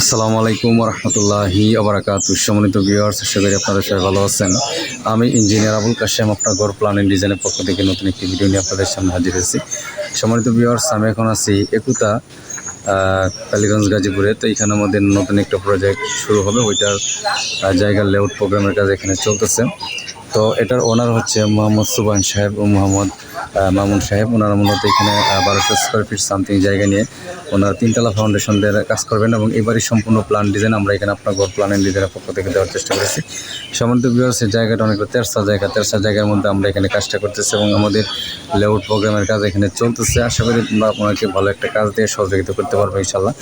আসসালামু আলাইকুম রহমতুল্লাহি আবরাকাত সম্মানিত ভিউয়ার্স আশা করি আপনারা সবাই ভালো আছেন। আমি ইঞ্জিনিয়ার আবুল কাশেম, আপনার ঘর প্ল্যান ডিজাইনের পক্ষ থেকে নতুন একটি ভিডিও নিয়ে আপনাদের সামনে হাজির হয়েছি। সম্মানিত ভিউয়ার্স আমি এখন আছি একুতা কালীগঞ্জ, গাজীপুরে। তো এখানে আমাদের নতুন একটা প্রজেক্ট শুরু হবে। ওইটার জায়গার লেআউট প্রোগ্রামের কাজ এখানে চলতেছে। তো এটার ওনার হচ্ছে মোহাম্মদ সুবান সাহেব ও মোহাম্মদ মামুন সাহেব। ওনারা মূলত এখানে বারোশো স্কোয়ার ফিট সামথিং জায়গা নিয়ে ওনারা তিনতলা ফাউন্ডেশন কাজ করবেন এবং এবারই সম্পূর্ণ প্ল্যান ডিজাইন আমরা এখানে আপনার ঘর প্ল্যান অ্যান্ড ডিজাইনের পক্ষ থেকে দেওয়ার চেষ্টা করেছি। সম্বন্ধে বিভার্সের জায়গাটা অনেকটা তেরসা জায়গা। তেরসা জায়গার মধ্যে আমরা এখানে কাজটা করতেছি এবং আমাদের লেআউট প্রোগ্রামের কাজ এখানে চলতেছে। আশা করি আমরা আপনাকে ভালো একটা কাজ দিয়ে সহযোগিতা করতে পারব ইনশাল্লাহ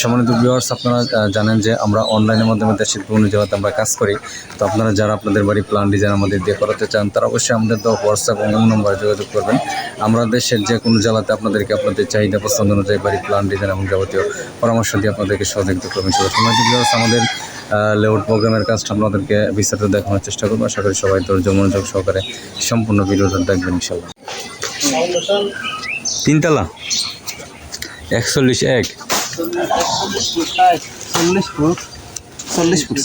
সম্মানিত ভিউয়ার্স আপনারা জানেন যে আমরা অনলাইনের মাধ্যমে দেশের জায়গাতে আমরা কাজ করি, তো আপনারা যারা আপনাদের বাড়ি প্ল্যান ডিজাইন আমাদের দিয়ে করাতে চান তারা অবশ্যই আমাদের তো হোয়াটসঅ্যাপ এবং অন্য নম্বরে যোগাযোগ করবেন। আমরা দেশের যে কোনো জেলাতে আপনাদেরকে আপনাদের চাহিদা পছন্দ অনুযায়ী বাড়ি প্ল্যান ডিজাইন এবং যাবতীয় পরামর্শ দিয়ে আপনাদেরকে সহযোগিতা করবেন ভিউয়ার্স আমাদের লেআউট প্রোগ্রামের কাজটা আপনাদেরকে বিস্তারিত দেখানোর চেষ্টা করব। আশা করি সবাই ধৈর্য মনোযোগ সহকারে সম্পূর্ণ ভিডিওটা দেখবেন ইনশাল্লাহ তিনতলা। একচল্লিশ এক। চল্লিশ ফুট চল্লিশ ফুট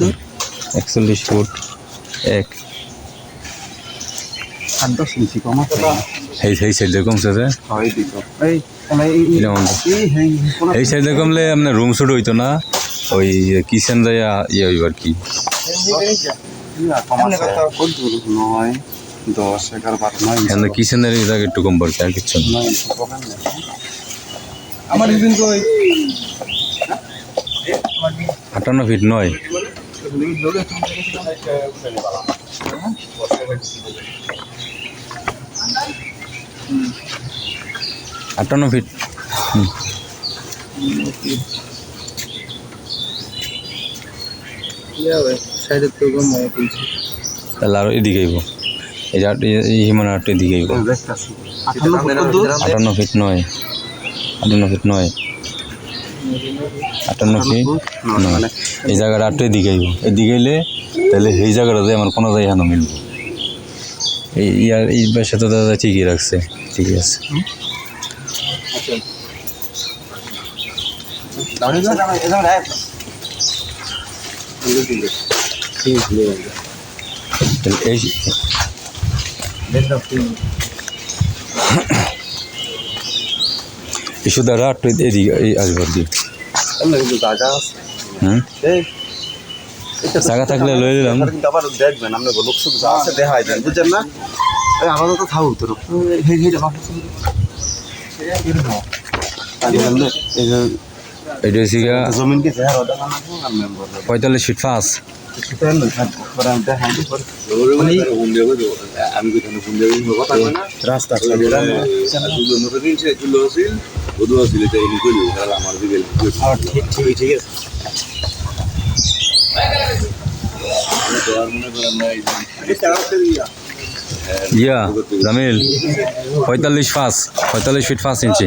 দূর? একচল্লিশ ফুট। এক। এই সেই সাইড কমছে হয় এই সাইডে কমলে আপনার রুম শুট হইতো না। ওই কিচেন যাইয়া ইয়ে হইব আর কি। ইয়া, কিচেনের জায়গা একটু কম পড়ছে আর কিচ্ছু আটান্ন ফিট নয়। আটান্ন ফিট হুম। তাহলে আরও এদিকে আইব। এই যে এদিকে আইব? আটান্ন ফিট নয়। আটান্ন ফিট নয়। আটান্ন নয় মানে এই জায়গাটা আটটু এদিকে আইব এদিকে এলে তাহলে এই জায়গাটাতে আমার কোনো জায়গা হেন মিলব। এই ইয়ার এই পাশে তো দাদা ঠিকই রাখছে ঠিকই আছে। এই শুধু আর এদিকে এই আসবার দিয়ে জায়গা আছে। হুম তো- জায়গা থাকলে লয়ে দিলাম। এবার আবার দেখবেন আমরা লোক সুখ যা আছে দেখাই দেন বুঝছেন না? আলাদা তো থাকুক তোর এই যে এটা হচ্ছে গিয়া পঁয়তাল্লিশ ফিট রাস্তা ঠিক আছে ইয়া জামিল পঁয়তাল্লিশ পাঁচ পঁয়তাল্লিশ ফিট পাঁচ ইঞ্চি।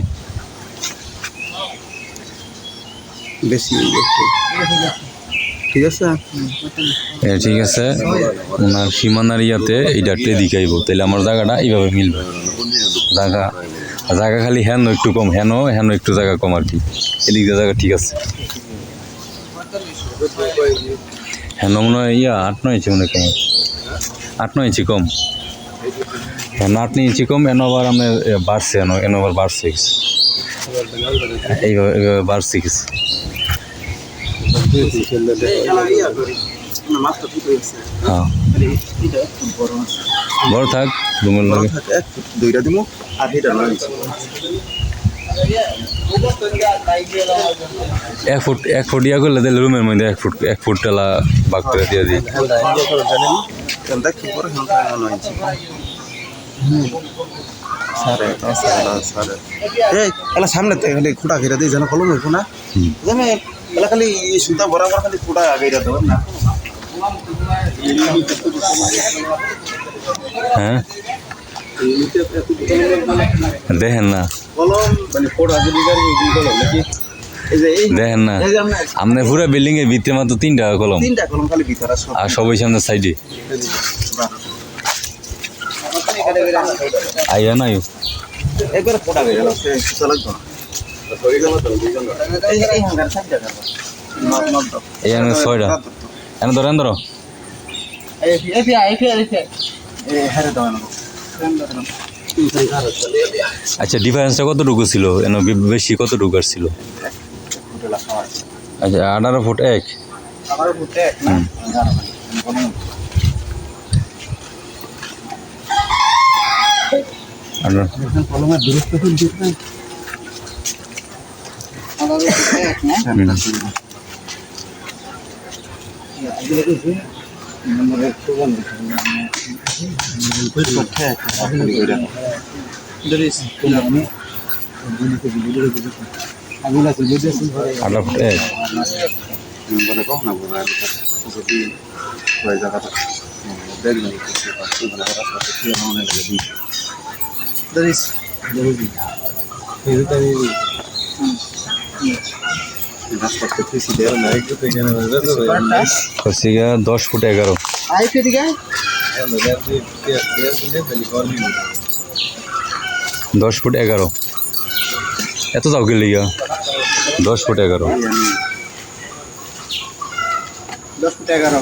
বেশি ঠিক আছে? এ, ঠিক আছে। ওনার সীমানার ইয়াতে এইটা আইব তাহলে আমার জায়গাটা এইভাবে মিলবে। জায়গা জায়গা খালি হেন একটু কম হেন হেন একটু জায়গা কম আর কি। এদিকে জায়গা ঠিক আছে। হেন মনে হয় ইয়া আট নয় ইঞ্চি মনে হয় কম। আট নয় ইঞ্চি কম। হেন আট নয় ইঞ্চি কম এন আবার এ, বাড়ছে এন এন আবার বাড়ছে। এইভাবে এইভাবে বাড়ছে কিছু। হ্যাঁ। বড় থাক এক ফুট এক ফুট ইয়া করলে তাহলে রুমের মধ্যে এক ফুট এক ফুট টালা বাঘ করে দিয়ে দিই। দেখি సరే సరే సరే ఏ అలా সামনে তে খালি খুঁটা ঘেরা দিয়ে যেন কলম হইব না হুম। জানে এলা খালি এই সুতা বরাবর খালি খুঁটা ঘেরা দেব না হ্যাঁ দেখেন না কলম মানে খুঁটা যদি গাড়ি দিয়ে কলম নাকি এই যে এই দেখেন না এই যে আমরা আপনার পুরো বিল্ডিং এর ভিতরে মাত্র তিনটা কলম তিনটা কলম খালি ভিতরে সব আর সবাই সামনে সাইডে আইয়া নাই একবার লাগবে না এই এখানে ছয়টা। এনে ধরো ধরো। আচ্ছা ডিফারেন্সটা কতটুকু ছিল? এন বেশি কতটুকু আর ছিল? আচ্ছা আঠারো ফুট এক। আঠারো কলমের দূরত্ব আঠারো ফুট কম না বলে আমি যদি ওই জায়গাটা দেখবেন। রাস্তা রাস্তা থেকে সিধে না একটু থেকে দশ ফুট এগারো। দশ ফুট এগারো। এত যাও গেলে দশ ফুট এগারো। দশ ফুট এগারো এগারো।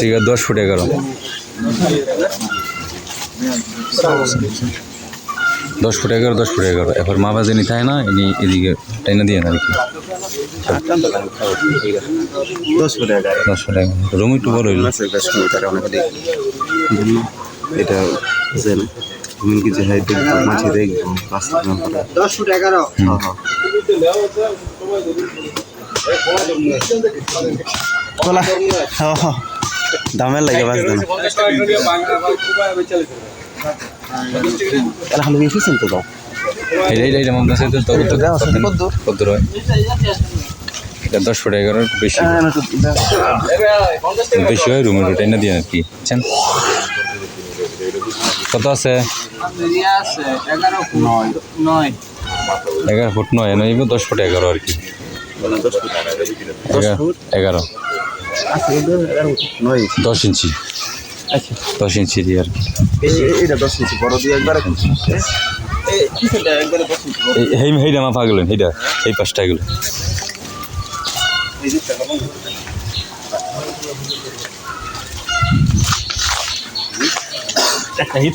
গিয়া দশ ফুট এগারো। দশ ফুট এগারো দশ ফুট এগারো। এবার মা বাজে নিতে হয় না ইনি এদিকে টাইনা দিয়ে না আর কি। দশ ফুট এগারো। দশ ফুট এগারো। রুম একটু বড় হইল। এটা যেন তুমি কি যে মাছে দেখব দশ ফুট এগারো। হ্যাঁ হ্যাঁ। কলা হ্যাঁ হ্যাঁ দামের লাগে না দাও। এটা মমতাজ তো তো তো দেওয়া আছে, কত দূর? কত দূর হয় এটা দশ ফুট এগারো বেশি। বেশি হয় রুমের টাইনা দিয়ে আর কি। বুঝছেন কত আছে? আছে এগারো ফুট নয়। এগারো ফুট নয় নয় দশ ফুট এগারো আর কি। এগারো। এগারো। নয় দশ ইঞ্চি। আচ্ছা। দশ ইঞ্চি দিয়ে আর কি। এটা দশ ইঞ্চি বড় দিয়ে একবার হেইটা মা পাগলেন হেইটা এই পাঁচটা এগুলো। একটা হিট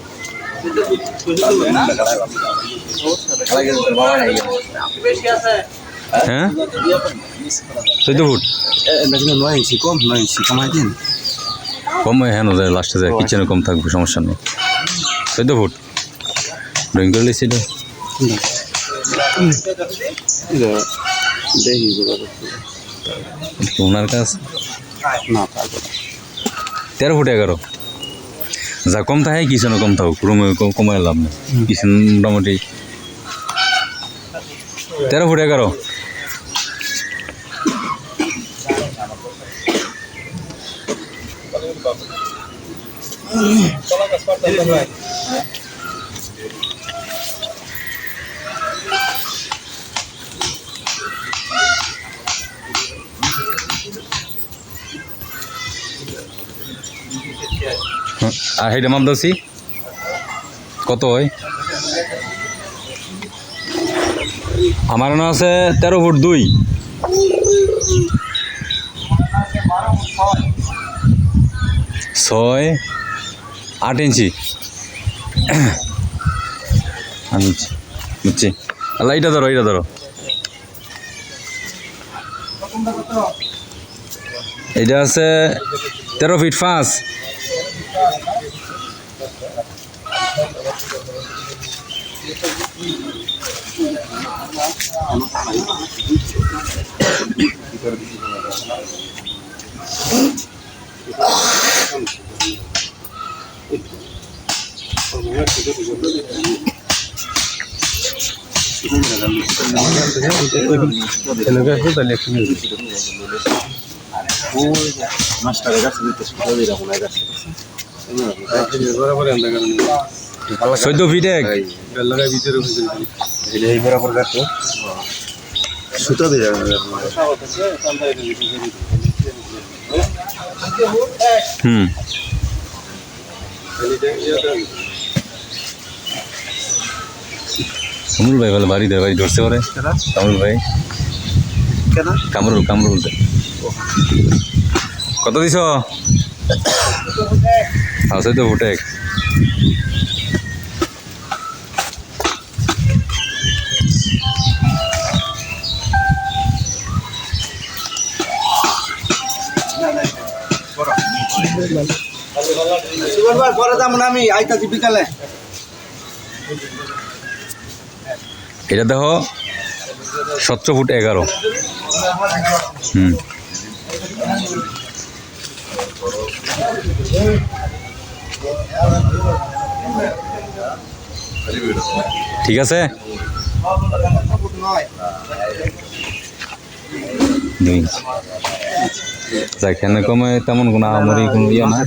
হ্যাঁ? চোদ্দ ফুট? নয় ইঞ্চি কম নয় ইঞ্চি কমাই দিন কম হ্যাঁ। যায় লাস্টে যায় কিচেনে কম থাকবে সমস্যা নেই। চোদ্দ ফুট? ড্রয়িং করে লিখছি দেখি ওনার কাজ? না তেরো ফুট এগারো? যা কম থাকে কিছু না কম থাকুক রুমে কমায় লাভ নেই। কিছু মোটামুটি। তেরো ফুট এগারো। Thank you. আর সেইটা মাপ দছি কত হয়? আমার না আছে তেরো ফুট দুই। ছয়, আট ইঞ্চি। আমি বুঝছি বুঝছি। আল্লাহ, এইটা ধরো এইটা ধরো। এইটা আছে তেরো ফিট পাঁচ। মাস্টারে গাছে দিতে সুবিধা দিলাম না গাছে এক? সুতা দিয়ে কামরুল ভাই বলে বাড়ি দেয় বাড়ি ধরছে পরে কামরুল ভাই। কামরুল কামরুল কত দিছ? আছে তো ফুটে পরে যাব না আমি আইতাছি বিকালে। এটা দেখো সতেরো ফুট এগারো। হুম। ঠিক আছে? দুই যেখানে কমে তেমন কোনো আমরি কোনো ইয়ে না